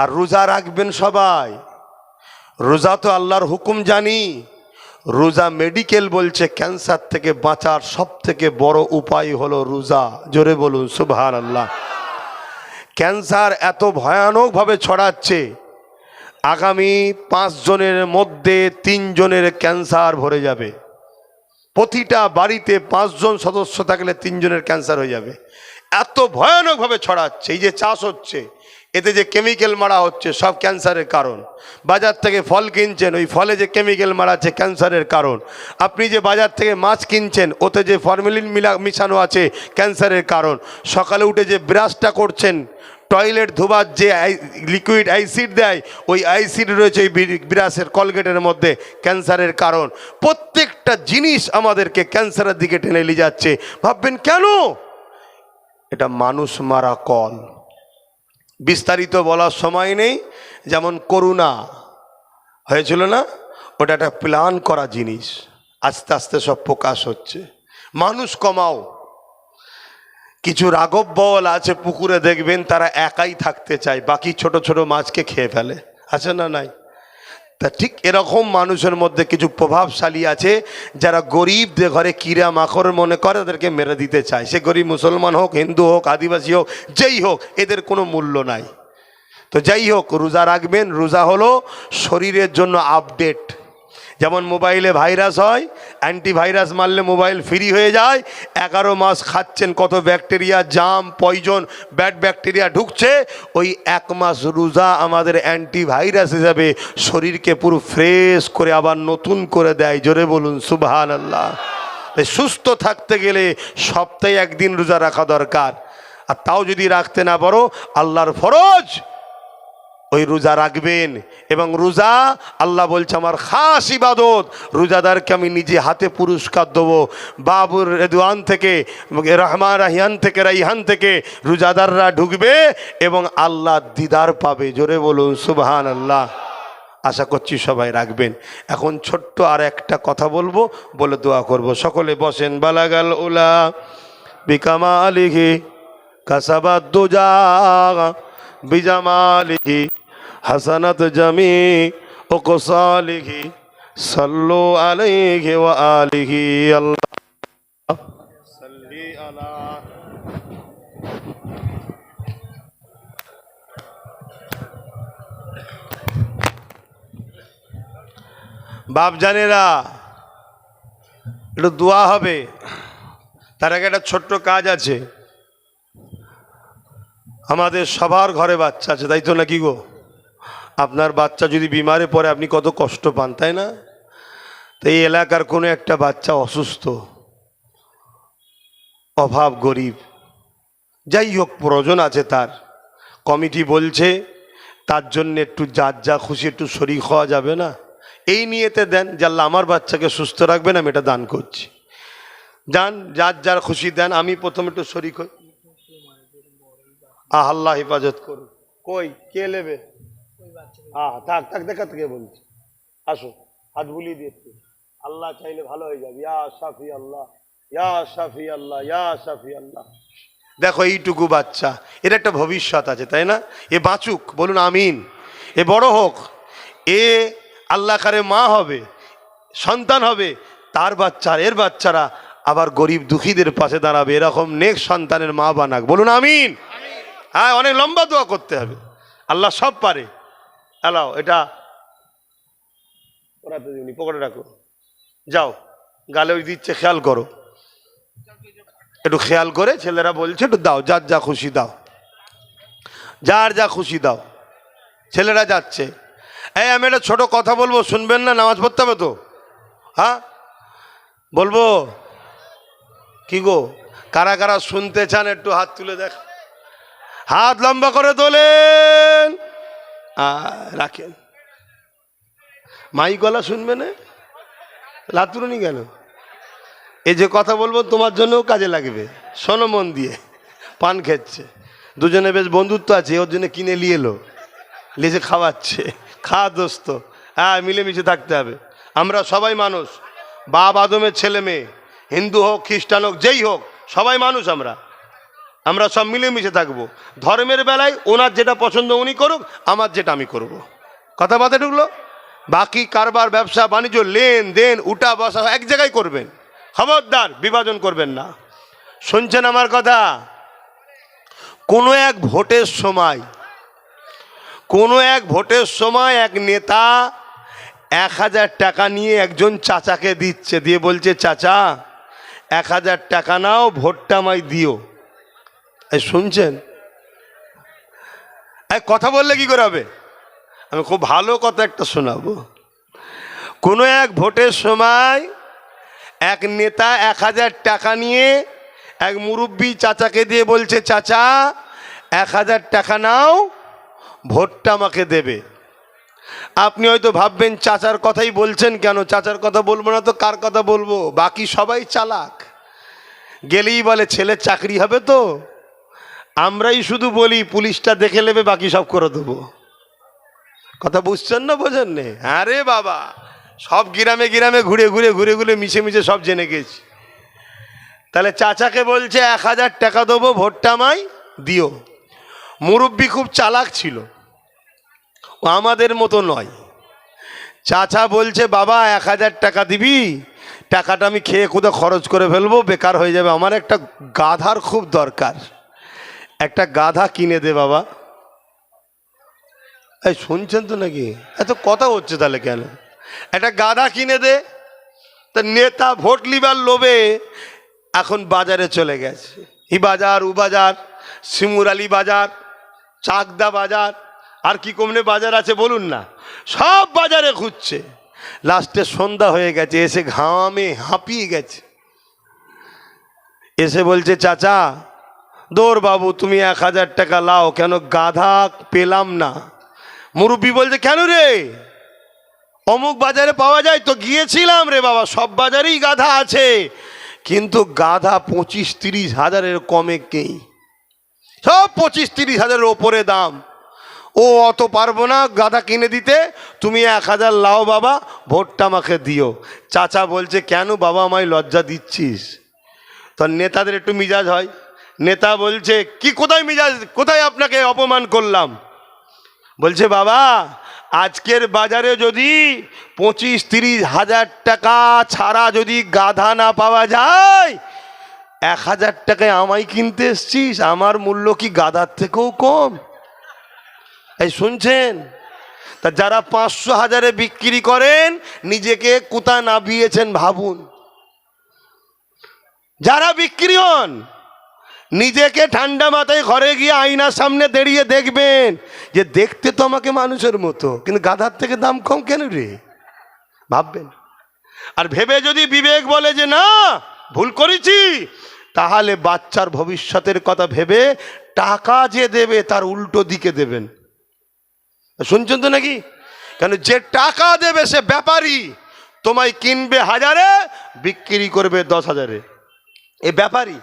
আর রোজা রাখবেন সবাই। রোজা তো আল্লাহর হুকুম জানি। রোজা মেডিকেল বলছে, ক্যান্সার থেকে বাঁচার সব থেকে বড় উপায় হলো রোজা। জোরে বলুন সুবহান আল্লাহ ক্যান্সার এত ভয়ানকভাবে ছড়াচ্ছে, আগামী পাঁচজনের মধ্যে তিনজনের ক্যান্সার ভরে যাবে। প্রতিটা বাড়িতে পাঁচজন সদস্য থাকলে তিনজনের ক্যান্সার হয়ে যাবে। এত ভয়ানকভাবে ছড়াচ্ছে, এই যে চাষ হচ্ছে। এতে যে কেমিক্যাল মারা হচ্ছে, সব ক্যান্সারের কারণ। বাজার থেকে ফল কিনছেন, ওই ফলে যে কেমিক্যাল মারাচ্ছে ক্যান্সারের কারণ। আপনি যে বাজার থেকে মাছ কিনছেন, ওতে যে ফর্মেলিন মিলা, মিশানো আছে, ক্যান্সারের কারণ। সকালে উঠে যে ব্রাশটা করছেন টয়লেট ধোবার যে লিকুইড অ্যাসিড দেয়, ওই অ্যাসিড রয়েছে ওই বি- বিরাসের কলগেটের মধ্যে, ক্যান্সারের কারণ। প্রত্যেকটা জিনিস আমাদেরকে ক্যান্সারের দিকে টেনে নিয়ে যাচ্ছে। ভাববেন কেন? এটা মানুষ মারা কল বিস্তারিত বলার সময় নেই। যেমন করুণা হয়েছিল না, ওটা একটা প্ল্যান করা জিনিস। আস্তে আস্তে সব প্রকাশ হচ্ছে। মানুষ কমাও। কিছু রাঘব বল আছে পুকুরে দেখবেন, তারা একাই থাকতে চায়, বাকি ছোট ছোট মাছকে খেয়ে ফেলে। আছে না নাই? তা ঠিক এরকম মানুষের মধ্যে কিছু প্রভাবশালী আছে যারা গরিবদের ঘরে কিরা মাখর মনে করে, তাদেরকে মেরে দিতে চায়। সে গরিব মুসলমান হোক, হিন্দু হোক, আদিবাসী হোক, যেই হোক, এদের কোনো মূল্য নাই। তো যাই হোক, রোজা রাখবেন। রোজা হলো শরীরের জন্য আপডেট। যেমন মোবাইলে ভাইরাস হয়, অ্যান্টিভাইরাস মারলে মোবাইল ফ্রি হয়ে যায়, এগারো মাস খাচ্ছেন কত bacteria, germ, poison, bad bacteria ঢুকছে, ওই এক মাস রোজা আমাদের অ্যান্টিভাইরাস হিসাবে শরীরকে পুরো ফ্রেশ করে আবার নতুন করে দেয়। জোরে বলুন সুবহান আল্লাহ সুস্থ থাকতে গেলে সপ্তাহে একদিন রোজা রাখা দরকার। আর তাও যদি রাখতে না পারো, আল্লাহর ফরজ। ওই রোজা রাখবেন এবং রোজা আল্লাহ বলছে আমার খাস ইবাদত। রোজাদারকে আমি নিজে হাতে পুরস্কার দেবো। বাবুর রেদুয়ান থেকে, রহমান রাহিয়ান থেকে, রাইহান থেকে রোজাদাররা ঢুকবে এবং আল্লাহ দিদার পাবে। জোরে বলুন সুবহান আল্লাহ আশা করছি সবাই রাখবেন। এখন ছোট্ট আর একটা কথা বলব, বলে দোয়া করব। সকলে বসেন, বালাগাল উলা বিকামা আলিহি কাসাবাদ দুজা বিজামালিহি। হাসানাত জামি ও কোসালিহি সাল্লু আলাইহি ওয়া আলিহি আল্লাহ। সাল্লি আলা বাপ জানেরা একটু দোয়া হবে। তার আগে একটা ছোট্ট কাজ আছে। আমাদের সবার ঘরে বাচ্চা আছে তাই তো নাকি গো? আপনার বাচ্চা যদি বিমারে পড়ে, আপনি কত কষ্ট পান, তাই না? তো এই এলাকার কোনো একটা বাচ্চা অসুস্থ, অভাব গরিব, যাই হোক, প্রয়োজন আছে তার। কমিটি বলছে, তার জন্য একটু যার যা খুশি একটু শরীর খাওয়া যাবে না। এই নিয়েতে দেন জাল্লা আমার বাচ্চাকে সুস্থ রাখবেন, আমি এটা দান করছি। যান, যার যার খুশি দেন, আমি প্রথম একটু শরীর আহ, আল্লাহ হেফাজত করুন কই? কে নেবে? হ্যাঁ থাক থাক দেখা থেকে বলছি। আসো হাত বুলিয়ে দিয়ে একটু। আল্লাহ চাইলে ভালো হয়ে যাবে। ইয়া সাফি আল্লাহ ইয়া সাফি আল্লাহ ইয়া সাফি আল্লাহ। দেখো এইটুকু বাচ্চা এর একটা ভবিষ্যৎ আছে তাই না? এ বাঁচুক বলুন আমিন। এ বড় হোক এ আল্লাহ কারে মা হবে সন্তান হবে তার বাচ্চা এর বাচ্চারা আবার গরিব দুঃখীদের পাশে দাঁড়াবে এরকম নেক সন্তানের মা বানাক। বলুন আমিন। হ্যাঁ অনেক লম্বা দোয়া করতে হবে। আল্লাহ সব পারে। এলাও এটা ওরাতে দিবনি পকেটে রাখো। যাও গালে ওই দিচ্ছে খেয়াল করো। একটু খেয়াল করে ছেলেরা বলছে একটু দাও যার যা খুশি দাও। যার যা খুশি দাও। ছেলেরা যাচ্ছে। এই আমি একটা ছোট কথা বলব শুনবেন না? নামাজ পড়তে হবে তো? হ্যাঁ? বলব? কি গো? কারা কারা শুনতে চান একটু হাত তুলে দেখ। হাত লম্বা করে তোলেন। রাখেন। মাই গলা শুনবে না? লাতুরনি কেন? এই যে কথা বলব, তোমার জন্যও কাজে লাগবে। শোনো মন দিয়ে, পান খেচ্ছে। দুজনে বেশ বন্ধুত্ব আছে, ওর জন্য কিনে নিয়ে এলো। লেজে খাওয়াচ্ছে। খা দোস্ত। হ্যাঁ মিলেমিশে থাকতে হবে। আমরা সবাই মানুষ। বাপ আদমের ছেলে মেয়ে। হিন্দু হোক, খ্রিস্টান হোক, যেই হোক, সবাই মানুষ আমরা। আমরা সব মিলেমিশে থাকব। ধর্মের বেলায় ওনার যেটা পছন্দ উনি করুক, আমার যেটা আমি করব। কথা বাতে ঢুকলো? বাকি কারবার, ব্যবসা, বাণিজ্য লেন দেন উঠা বসা এক জায়গায় করবেন। খবরদার, বিভাজন করবেন না। শুনছেন আমার কথা? কোনো এক ভোটের সময়, কোনো এক ভোটের সময় এক নেতা এক হাজার টাকা নিয়ে একজন চাচাকে দিচ্ছে, দিয়ে বলছে, চাচা, এক হাজার টাকা নাও, ভোটটা আমায় দিও। শুনছেন? কথা বললে কি করে হবে? আমি খুব ভালো কথা একটা শোনাবো। কোনো এক ভোটের সময় এক নেতা এক হাজার টাকা নিয়ে এক মুরব্বী চাচাকে দিয়ে বলছে, চাচা, এক হাজার টাকা নাও, ভোটটা আমাকে দেবে। আপনি হয়তো ভাববেন, চাচার কথাই বলছেন কেন? চাচার কথা বলব না তো কার কথা বলব? বাকি সবাই চালাক। গেলেই বলে, ছেলের চাকরি হবে তো? আমরাই শুধু বলি, পুলিশটা দেখে নেবে, বাকি সব করে দেবো। কথা বুঝছেন না বোঝেন নে? আরে বাবা, সব গ্রামে গ্রামে ঘুরে ঘুরে ঘুরে ঘুরে মিশে মিশে সব জেনে গেছি। তাহলে চাচাকে বলছে, এক হাজার টাকা দেবো, ভোটটা আমায় দিও। মুরব্বী খুব চালাক ছিল। ও আমাদের মতো নয়। চাচা বলছে, বাবা, এক হাজার টাকা দিবি, টাকাটা আমি খেয়ে কোথাও খরচ করে ফেলব, বেকার হয়ে যাবে। আমার একটা গাধার খুব দরকার। একটা গাধা কিনে দে বাবা। এই শুনছেন তো নাকি? এত কথা হচ্ছে তাহলে কেন? একটা গাধা কিনে দে, তা নেতা ভোট লিবার লোভে এখন বাজারে চলে গেছে। ই বাজার, উ বাজার শিমুর আলী বাজার, চাকদা বাজার, আর কি কমনে বাজার আছে বলুন না, সব বাজারে খুঁজছে লাস্টে সন্ধ্যা হয়ে গেছে, এসে ঘামে হাঁপিয়ে গেছে। এসে বলছে, চাচা দৌড় বাবু, তুমি এক হাজার টাকা লাও, কেন গাধা পেলাম না। মুরব্বী বলছে, কেন রে? অমুক বাজারে পাওয়া যায় তো গিয়েছিলাম রে বাবা, সব বাজারেই গাধা আছে। কিন্তু গাধা পঁচিশ তিরিশ হাজারের কমে কেই? সব পঁচিশ তিরিশ হাজারের ওপরে দাম। ও অত পারব না গাধা কিনে দিতে, তুমি এক হাজার লাও বাবা, ভোটটা আমাকে দিও। চাচা বলছে, কেন বাবা আমায় লজ্জা দিচ্ছিস? তো নেতাদের একটু মিজাজ হয়। নেতা বলছে, কি, কোথায় মিজাজ, কোথায় আপনাকে অপমান করলাম? বলছে, বাবা, আজকের বাজারে যদি পঁচিশ তিরিশ হাজার টাকা ছাড়া যদি গাধা না পাওয়া যায়, এক হাজার টাকায় আমায় কিনতে এসছিস? আমার মূল্য কি গাধার থেকেও কম? এই শুনছেন? তা যারা পাঁচশো হাজারে বিক্রি করেন, নিজেকে কোথা নাবিয়েছেন ভাবুন। যারা বিক্রি হন নিজেকে ঠান্ডা মাথায় ঘরে গিয়ে আয়নার সামনে দাঁড়িয়ে দেখবেন যে দেখতে তো আমাকে মানুষের মতো, কিন্তু গাধার থেকে দাম কম কেন রে? ভাববেন। আর ভেবে যদি বিবেক বলে যে না, ভুল করেছি, তাহলে বাচ্চার ভবিষ্যতের কথা ভেবে টাকা যে দেবে তার উল্টো দিকে দেবেন। শুনছেন তো নাকি? কেন যে টাকা দেবে সে ব্যাপারী, তোমায় কিনবে হাজারে, বিক্রি করবে দশ হাজারে। এ ব্যাপারী।